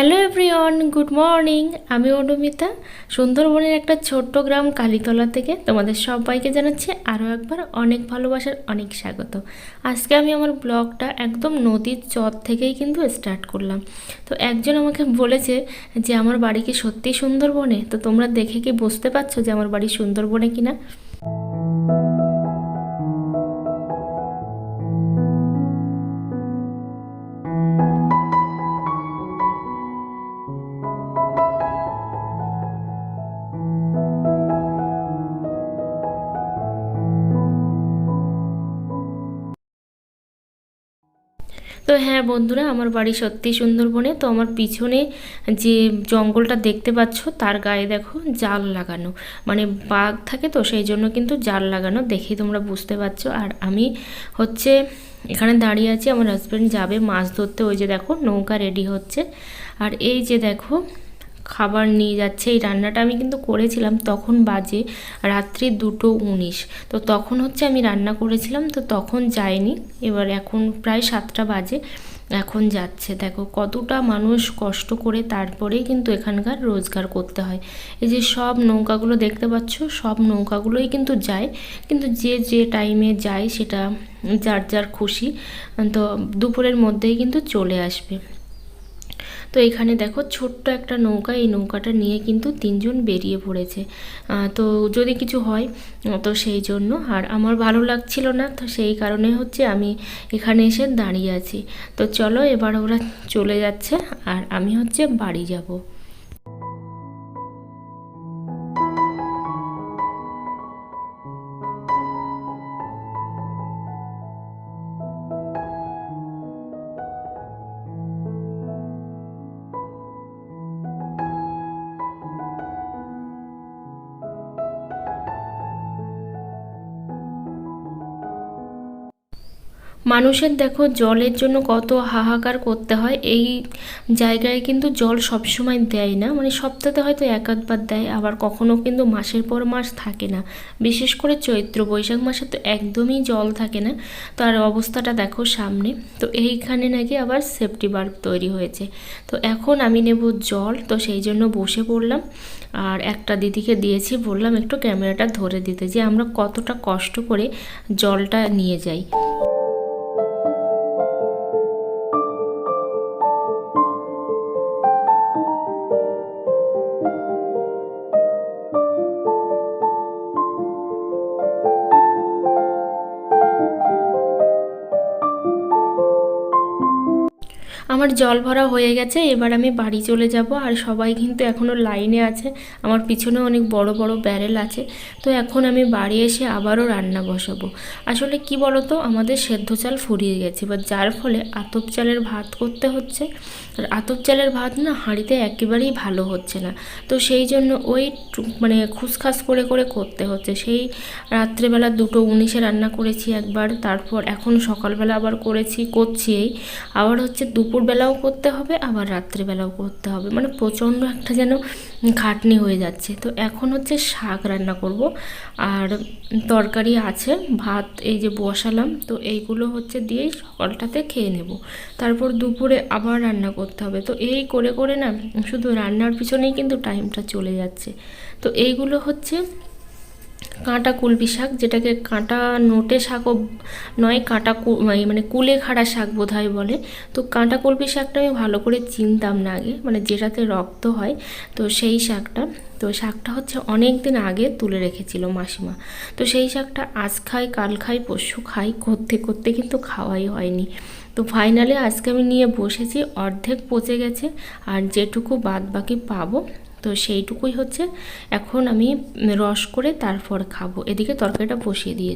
Hello everyone, good morning. আমি অনুমিতা। সুন্দরবনের একটা ছোট্ট গ্রাম কালীতলা থেকে তোমাদের সবাইকে জানাচ্ছি আরও একবার অনেক ভালোবাসার অনেক স্বাগত। আজকে আমি আমার ব্লগটা একদম নদীর চর থেকেই কিন্তু স্টার্ট করলাম। তো একজন আমাকে বলেছে যে, আমার বাড়ি কি সত্যিই সুন্দরবনে? তো তোমরা দেখে কি বুঝতে পারছ যে আমার বাড়ি সুন্দরবনে কিনা? হ্যাঁ বন্ধুরা, আমার বাড়ি সত্যি সুন্দরবনে। তো আমার পিছনে যে জঙ্গলটা দেখতে পাচ্ছ, তার গায়ে দেখো জাল লাগানো। মানে বাঘ থাকে তো, সেই জন্য কিন্তু জাল লাগানো। দেখেই তোমরা বুঝতে পারছ। আর আমি হচ্ছে এখানে দাঁড়িয়ে আছি, আমার হাজব্যান্ড যাবে মাছ ধরতে। ওই যে দেখো, নৌকা রেডি হচ্ছে। আর এই যে দেখো, খাবার নিয়ে যাচ্ছে। এই রান্নাটা আমি কিন্তু করেছিলাম তখন বাজে রাত্রি দুটো উনিশ। তো তখন হচ্ছে আমি রান্না করেছিলাম, তো তখন যায়নি এবার এখন প্রায় সাতটা বাজে। এখন যাচ্ছে। দেখো, কতটা মানুষ কষ্ট করে তারপরেই কিন্তু এখানকার রোজগার করতে হয়। এই যে সব নৌকাগুলো দেখতে পাচ্ছ, সব নৌকাগুলোই কিন্তু যায়। কিন্তু যে যে টাইমে যায় সেটা যার যার খুশি, তো দুপুরের মধ্যেই কিন্তু চলে আসবে। তো এখানে দেখো ছোট্ট একটা নৌকা, এই নৌকাটা নিয়ে কিন্তু তিনজন বেরিয়ে পড়েছে। তো যদি কিছু হয়, তো সেই জন্য। আর আমার ভালো লাগছিল না, তো সেই কারণে হচ্ছে আমি এখানে এসে দাঁড়িয়ে আছি। তো চলো এবার ওরা চলে যাচ্ছে, আর আমি হচ্ছে বাড়ি যাব। মানুষের দেখো জলের জন্য কত হাহাকার করতে হয়, এই জায়গায় কিন্তু জল সবসময় দেয় না। মানে সপ্তাহে হয়তো এক আধবার দেয়, আবার কখনো কিন্তু মাসের পর মাস থাকে না। বিশেষ করে চৈত্র, বৈশাখ মাসে তো একদমই জল থাকে না। তো আর অবস্থাটা দেখো সামনে। তো এইখানে নাকি আবার সেফটি বাল্ব তৈরি হয়েছে। তো এখন আমি নেব জল, তো সেই জন্য বসে পড়লাম। আর একটা দিদিকে দিয়েছি, বললাম একটু ক্যামেরাটা ধরে দিতে যে আমরা কতটা কষ্ট করে জলটা নিয়ে যাই। আমার জল ভরা হয়ে গেছে, এবার আমি বাড়ি চলে যাব। আর সবাই কিন্তু এখনও লাইনে আছে। আমার পিছনে অনেক বড় বড় ব্যারেল আছে। তো এখন আমি বাড়ি এসে আবারও রান্না বসাবো। আসলে কি বলতো, আমাদের সেদ্ধ চাল ফুরিয়ে গেছে। বা যার ফলে আতপ চালের ভাত করতে হচ্ছে। আর আতপ চালের ভাত না হাঁড়িতে একেবারেই ভালো হচ্ছে না। তো সেই জন্য ওই মানে খুসখাস করে করে করতে হচ্ছে। সেই রাত্রেবেলা দুটো উনিশে রান্না করেছি একবার, তারপর এখন সকালবেলা আবার করেছি, করছি এই। আবার হচ্ছে দুপুর দুপুরবেলাও করতে হবে, আবার রাত্রিবেলাও করতে হবে। মানে প্রচণ্ড একটা যেন খাটনি হয়ে যাচ্ছে। তো এখন হচ্ছে শাক রান্না করব। আর তরকারি আছে, ভাত এই যে বসালাম, তো এইগুলো হচ্ছে দিয়েই সকালটাতে খেয়ে নেব। তারপর দুপুরে আবার রান্না করতে হবে। তো এই করে করে না, শুধু রান্নার পিছনেই কিন্তু টাইমটা চলে যাচ্ছে। তো এইগুলো হচ্ছে কাঁটা কুলপি শাক, যেটাকে কাঁটা নোটে শাকও নয়, কাঁটা মানে কুলে খাড়া শাক বোধ হয় বলে। তো কাঁটা কুলপি শাকটা আমি ভালো করে চিনতাম না আগে মানে যেটাতে রক্ত হয়, তো সেই শাকটা। তো শাকটা হচ্ছে অনেক দিন আগে তুলে রেখেছিল মাসিমা। তো সেই শাকটা আজ খাই, কাল খাই, পরশু খাই, করতে করতে কিন্তু খাওয়াই হয়নি। তো ফাইনালে আজকে আমি নিয়ে বসেছি, অর্ধেক পচে গেছে, আর যেটুকু বাদ বাকি পাবো তো সেইটুকুই হচ্ছে। এখন আমি রস করে তারপর খাব। এদিকে তরকারিটা বসিয়ে দিয়ে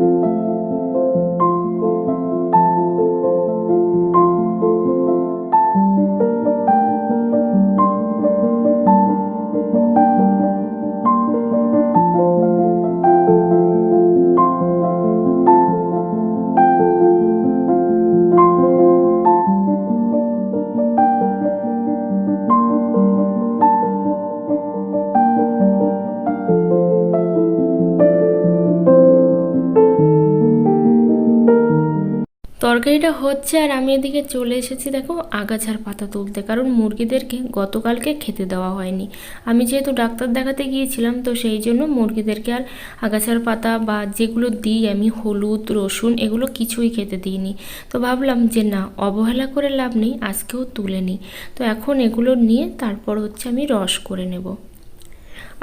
তরকারিটা হচ্ছে আর আমি এদিকে চলে এসেছি দেখো আগাছার পাতা তুলতে, কারণ মুরগিদেরকে গতকালকে খেতে দেওয়া হয়নি। আমি যেহেতু ডাক্তার দেখাতে গিয়েছিলাম, তো সেই জন্য মুরগিদেরকে আর আগাছার পাতা বা যেগুলো দিই আমি হলুদ, রসুন এগুলো কিছুই খেতে দিইনি। তো ভাবলাম যে না, অবহেলা করে লাভ নেই, আজকেও তুলে নিই। তো এখন এগুলো নিয়ে তারপর হচ্ছে আমি রস করে নেব।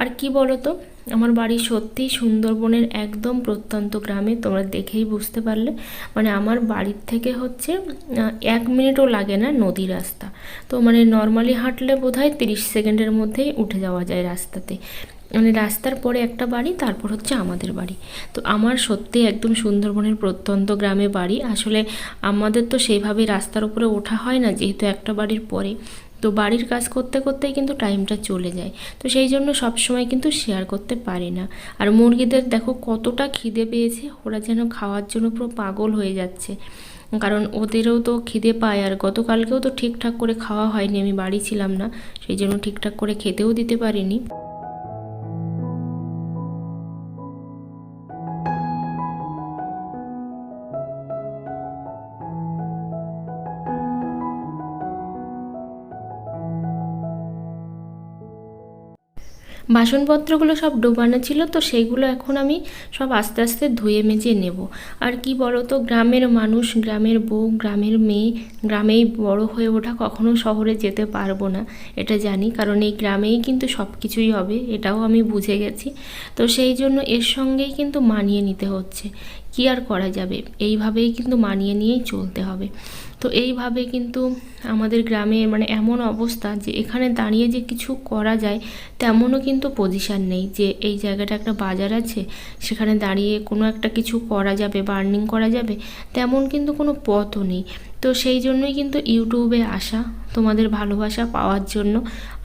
আর কি বলো তো আমার বাড়ি সত্যিই সুন্দরবনের একদম প্রত্যন্ত গ্রামে, তোমরা দেখেই বুঝতে পারলে। মানে আমার বাড়ির থেকে হচ্ছে এক মিনিটও লাগে না নদী রাস্তা। তো মানে নর্মালি হাঁটলে বোধ হয় তিরিশ সেকেন্ডের মধ্যেই উঠে যাওয়া যায় রাস্তাতে। মানে রাস্তার পরে একটা বাড়ি, তারপর হচ্ছে আমাদের বাড়ি। তো আমার সত্যি একদম সুন্দরবনের প্রত্যন্ত গ্রামে বাড়ি। আসলে আমাদের তো সেইভাবে রাস্তার উপরে ওঠা হয় না, যেহেতু একটা বাড়ির পরে। তো বাড়ির কাজ করতে করতেই কিন্তু টাইমটা চলে যায়। তো সেই জন্য সব সময় কিন্তু শেয়ার করতে পারি না। আর মুরগিদের দেখো কতটা খিদে পেয়েছে, ওরা যেন খাওয়ার জন্য পুরো পাগল হয়ে যাচ্ছে। কারণ ওদেরও তো খিদে পায়, আর গতকালকেও তো ঠিকঠাক করে খাওয়া হয়নি, আমি বাড়ি ছিলাম না, সেই জন্য ঠিকঠাক করে খেতেও দিতে পারিনি। বাসনপত্রগুলো সব ডোবানো ছিল, তো সেইগুলো এখন আমি সব আস্তে আস্তে ধুয়ে মেজে নেব। আর কি বলো তো গ্রামের মানুষ, গ্রামের বউ, গ্রামের মেয়ে, গ্রামেই বড় হয়ে ওঠা কখনো শহরে যেতে পারব না, এটা জানি। কারণ এই গ্রামেই কিন্তু সব কিছুই হবে, এটাও আমি বুঝে গেছি। তো সেই জন্য এর সঙ্গেই কিন্তু মানিয়ে নিতে হচ্ছে। কি আর করা যাবে? এইভাবেই কিন্তু মানিয়ে নিয়েই চলতে হবে। তো এইভাবে কিন্তু আমাদের গ্রামে মানে এমন অবস্থা যে এখানে দাঁড়িয়ে যে কিছু করা যায়, তেমনও কিন্তু পজিশান নেই। যে এই জায়গাটা একটা বাজার আছে, সেখানে দাঁড়িয়ে কোনো একটা কিছু করা যাবে বার্নিং করা যাবে, তেমন কিন্তু কোনো পথও নেই। তো সেই জন্যই কিন্তু ইউটিউবে আসা তোমাদের ভালোবাসা পাওয়ার জন্য।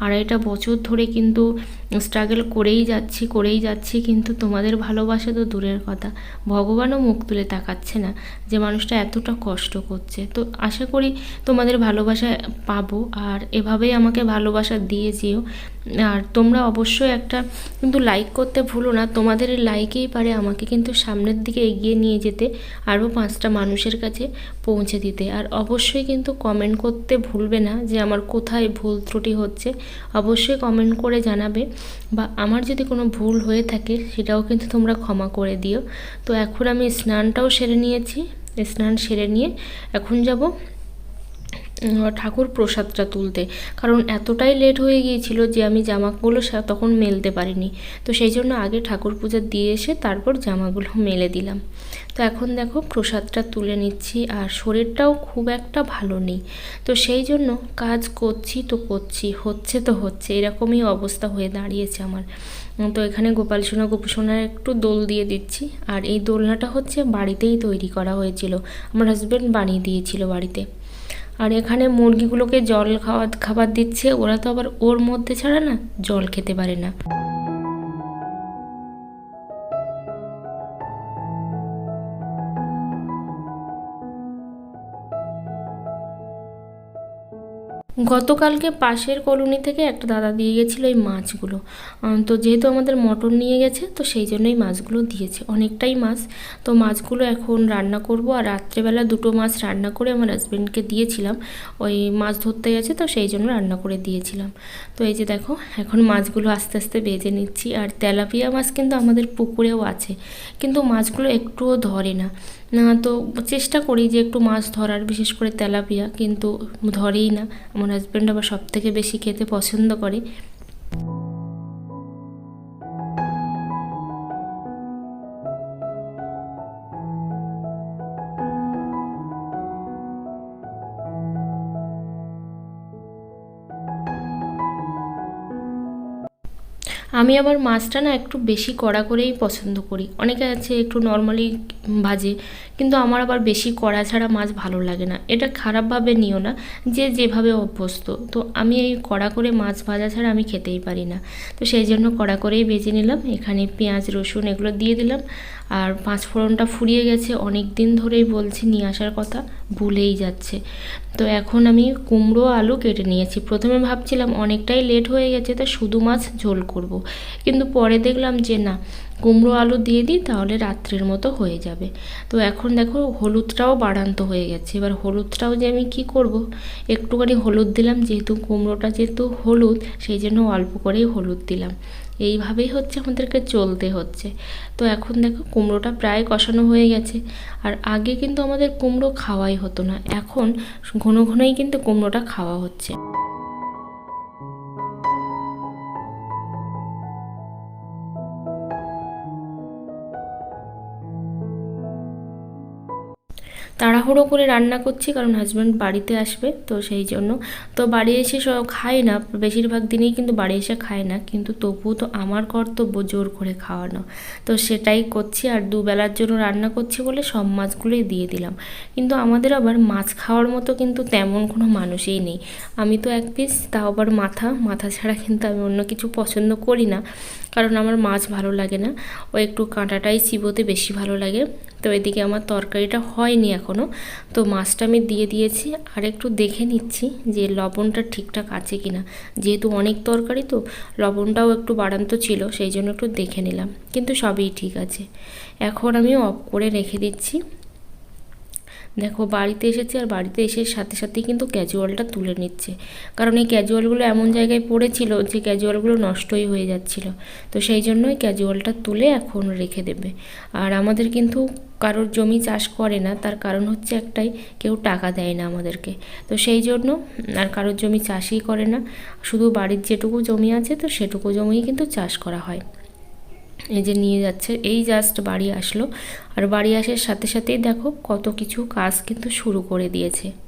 আড়াইটা বছর ধরে কিন্তু স্ট্রাগল করেই যাচ্ছি করেই যাচ্ছি, কিন্তু তোমাদের ভালোবাসা তো দূরের কথা। ভগবানও মুখ তুলে তাকাচ্ছে না যে মানুষটা এতটা কষ্ট করছে। তো আশা করি তোমাদের ভালোবাসা পাবো আর এভাবেই আমাকে ভালোবাসা দিয়ে যেও আর তোমরা অবশ্যই একটা কিন্তু লাইক করতে ভুলো না। তোমাদের লাইকেই পারে আমাকে কিন্তু সামনের দিকে এগিয়ে নিয়ে যেতে আরও পাঁচটা মানুষের কাছে পৌঁছে দিতে। আর অবশ্যই কিন্তু কমেন্ট করতে ভুলবে না। যে আমার কোথায় ভুল ত্রুটি হচ্ছে, অবশ্যই কমেন্ট করে জানাবে। বা আমার যদি কোনো ভুল হয়ে থাকে, সেটাও কিন্তু তোমরা ক্ষমা করে দিও। তো এখন আমি স্নানটাও সেরে নিয়েছি। স্নান সেরে নিয়ে এখন যাব ঠাকুর প্রসাদটা তুলতে। কারণ এতটাই লেট হয়ে গিয়েছিল যে আমি জামাগুলো তখন মেলতে পারিনি। তো সেই জন্য আগে ঠাকুর পূজা দিয়ে এসে তারপর জামাগুলো মেলে দিলাম। তো এখন দেখো প্রসাদটা তুলে নিচ্ছি আর শরীরটাও খুব একটা ভালো নেই। তো সেই জন্য কাজ করছি তো করছি, হচ্ছে তো হচ্ছে, এরকমই অবস্থা হয়ে দাঁড়িয়েছে আমার। তো এখানে গোপাল সোনা, গোপু সোনার একটু দোল দিয়ে দিচ্ছি। আর এই দোলনাটা হচ্ছে বাড়িতেই তৈরি করা হয়েছিল। আমার হাজব্যান্ড বানিয়ে দিয়েছিল বাড়িতে। আর এখানে মুরগিগুলোকে জল খাওয়া, খাবার দিচ্ছে, ওরা তো আবার ওর মধ্যে ছাড়া না, জল খেতে পারে না। গতকালকে পাশের কলোনি থেকে একটা দাদা দিয়ে গেছিল এই মাছগুলো। তো যেহেতু আমাদের মটন নিয়ে গেছে, তো সেই জন্যই মাছগুলো দিয়েছে। অনেকটাই মাছ। তো মাছগুলো এখন রান্না করব আর রাত্রেবেলা দুটো মাছ রান্না করে আমার হাজব্যান্ডকে দিয়েছিলাম। ওই মাছ ধরতে গেছে, তো সেই জন্য রান্না করে দিয়েছিলাম। তো এই যে দেখো, এখন মাছগুলো আস্তে আস্তে বেজে নিচ্ছি। আর তেলাপিয়া মাছ কিন্তু আমাদের পুকুরেও আছে, কিন্তু মাছগুলো একটুও ধরে না। না তো চেষ্টা করি যে একটু মাছ ধরার, বিশেষ করে তেলাপিয়া, কিন্তু ধরেই না। হাজব্যান্ড আবার সব থেকে বেশি খেতে পছন্দ করে। আমি আবার মাছটা না একটু বেশি কড়া করেই পছন্দ করি। অনেকে আছে একটু নর্মালি ভাজে, কিন্তু আমার আবার বেশি কড়া ছাড়া মাছ ভালো লাগে না। এটা খারাপভাবে নিও না, যে যেভাবে অভ্যস্ত। তো আমি এই কড়া করে মাছ ভাজা ছাড়া আমি খেতেই পারি না। তো সেই জন্য কড়া করেই বেজে নিলাম। এখানে পেঁয়াজ, রসুন এগুলো দিয়ে দিলাম। আর পাঁচ ফোড়নটা ফুরিয়ে গেছে। অনেক দিন ধরেই বলছি নিয়ে আসার কথা, ভুলেই যাচ্ছে। তো এখন আমি কুমড়ো, আলু কেটে নিয়েছি। প্রথমে ভাবছিলাম অনেকটাই লেট হয়ে গেছে, তা শুধু মাছ ঝোল করব। কিন্তু পরে দেখলাম যে না, কুমড়ো আলু দিয়ে দিই তাহলে রাত্রির মতো হয়ে যাবে। তো এখন দেখো হলুদটাও বাড়ান্ত হয়ে গেছে। এবার হলুদটাও যে আমি কি করব? একটুখানি হলুদ দিলাম, যেহেতু কুমড়োটা যেহেতু হলুদ, সেই জন্য অল্প করেই হলুদ দিলাম। এইভাবেই হচ্ছে আমাদেরকে চলতে হচ্ছে। তো এখন দেখো কুমড়োটা প্রায় কষানো হয়ে গেছে। আর আগে কিন্তু আমাদের কুমড়ো খাওয়াই হতো না, এখন ঘন ঘনই কিন্তু কুমড়োটা খাওয়া হচ্ছে। তাড়াহুড়ো করে রান্না করছি, কারণ হাজব্যান্ড বাড়িতে আসবে, তো সেই জন্য। তো বাড়ি এসে সব খায় না, বেশিরভাগ দিনেই কিন্তু বাড়ি এসে খায় না, কিন্তু তবুও তো আমার কর্তব্য জোর করে খাওয়ানো। তো সেটাই করছি, আর দুবেলার জন্য রান্না করছি বলে সব মাছগুলোই দিয়ে দিলাম। কিন্তু আমাদের আবার মাছ খাওয়ার মতো কিন্তু তেমন কোনো মানুষই নেই। আমি তো এক পিস তাও আবার মাথা মাথা ছাড়া কিন্তু আমি অন্য কিছু পছন্দ করি না। কারণ আমার মাছ ভালো লাগে না। ও একটু কাঁটাটাই চিবোতে বেশি ভালো লাগে। তো এদিকে আমার তরকারিটা হয়নি এখনও তো মাছটা আমি দিয়ে দিয়েছি আর একটু দেখে নিচ্ছি যে লবণটা ঠিকঠাক আছে কি না যেহেতু অনেক তরকারি তো, লবণটাও একটু বাড়ান্ত ছিল, সেই জন্য একটু দেখে নিলাম। কিন্তু সবই ঠিক আছে। এখন আমি অফ করে রেখে দিচ্ছি। দেখো, বাড়িতে এসেছে আর বাড়িতে এসে সাথে সাথেই কিন্তু ক্যাজুয়ালটা তুলে নিচ্ছে। কারণ এই ক্যাজুয়ালগুলো এমন জায়গায় পড়েছিল যে ক্যাজুয়ালগুলো নষ্টই হয়ে যাচ্ছিল। তো সেই জন্যই ক্যাজুয়ালটা তুলে এখন রেখে দেবে। আর আমাদের কিন্তু কারোর জমি চাষ করে না, তার কারণ হচ্ছে একটাই, কেউ টাকা দেয় না আমাদেরকে। তো সেই জন্য আর কারোর জমি চাষই করে না। শুধু বাড়ির যেটুকু জমি আছে, তো সেটুকু জমিই কিন্তু চাষ করা হয়। এই যে নিয়ে যাচ্ছে। এই জাস্ট বাড়ি আসলো। আর বাড়ি আসার সাথে সাথেই দেখো কত কিছু কাজ কিন্তু শুরু করে দিয়েছে।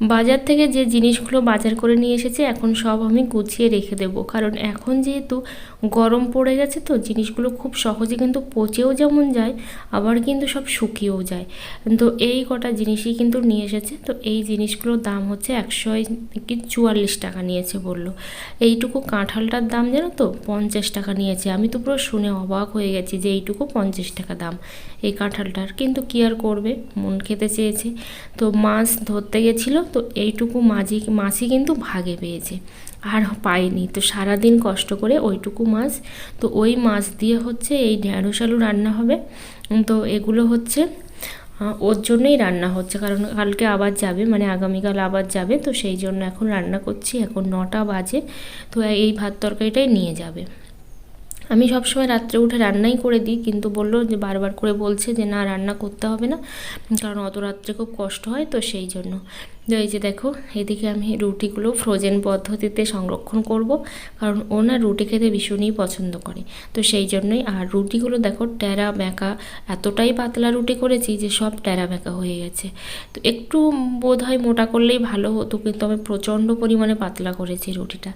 বাজার থেকে যে জিনিসগুলো বাজার করে নিয়ে এসেছি, এখন সব আমি গুছিয়ে রেখে দেব। কারণ এখন যেহেতু গরম পড়ে গেছে তো জিনিসগুলো খুব সহজে কিন্তু পচেও যেমন যায়, আবার কিন্তু সব শুকিয়েও যায়। তো এই কটা জিনিসই কিন্তু নিয়ে এসেছে। তো এই জিনিসগুলোর দাম হচ্ছে একশো কি চুয়াল্লিশ টাকা নিয়েছে বলল। এইটুকু কাঁঠালটার দাম জানো তো, পঞ্চাশ টাকা নিয়েছে। আমি তো পুরো শুনে অবাক হয়ে গেছি যে এইটুকু পঞ্চাশ টাকা দাম এই কাঁঠালটার। কিন্তু কী আর করবে? মন খেতে চেয়েছে। তো মাছ ধরতে গেছিল তো এইটুকু মাঝি মাছই কিন্তু ভাগে পেয়েছে। আর পাইনি তো সারাদিন কষ্ট করে ওইটুকু মাছ। তো ওই মাছ দিয়ে হচ্ছে এই ঢ্যাঁড়স আলু রান্না হবে। তো এগুলো হচ্ছে ওর জন্যই রান্না হচ্ছে। কারণ কালকে আবার যাবে মানে আগামীকাল আবার যাবে, তো সেই জন্য এখন রান্না করছি। এখন নটা বাজে, তো এই ভাত তরকারিটাই নিয়ে যাবে। আমি সবসময় রাত্রে উঠে রান্নাই করে দিই, কিন্তু বলল যে বারবার করে বলছে যে না, রান্না করতে হবে না। কারণ অত রাত্রে খুব কষ্ট হয়, তো সেই জন্য। এই যে দেখো, এদিকে আমি রুটিগুলো ফ্রোজেন পদ্ধতিতে সংরক্ষণ করব, কারণ ওনার রুটি খেতে ভীষণই পছন্দ করে। তো সেই জন্যই, আর রুটিগুলো দেখো ট্যারা ব্যাঁকা এতটাই পাতলা রুটি করেছি যে সব ট্যারা ব্যাঁকা হয়ে গেছে। তো একটু বোধ হয় মোটা করলেই ভালো হতো, কিন্তু আমি প্রচণ্ড পরিমাণে পাতলা করেছি রুটিটা।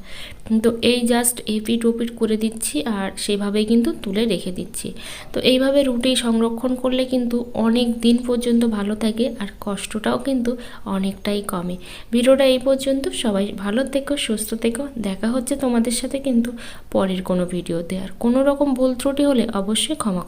তো এই জাস্ট এপিট ওপিট করে দিচ্ছি, আর সেভাবেই কিন্তু তুলে রেখে দিচ্ছি। তো এইভাবে রুটি সংরক্ষণ করলে কিন্তু অনেক দিন পর্যন্ত ভালো থাকে, আর কষ্টটাও কিন্তু অনেকটাই কমে। ভিডিওটা এই পর্যন্ত। সবাই ভালো থেকো, সুস্থ থেকো। দেখা হচ্ছে তোমাদের সাথে কিন্তু পরের কোনো ভিডিওতে। আর কোনো রকম ভুল ত্রুটি হলে অবশ্যই ক্ষমা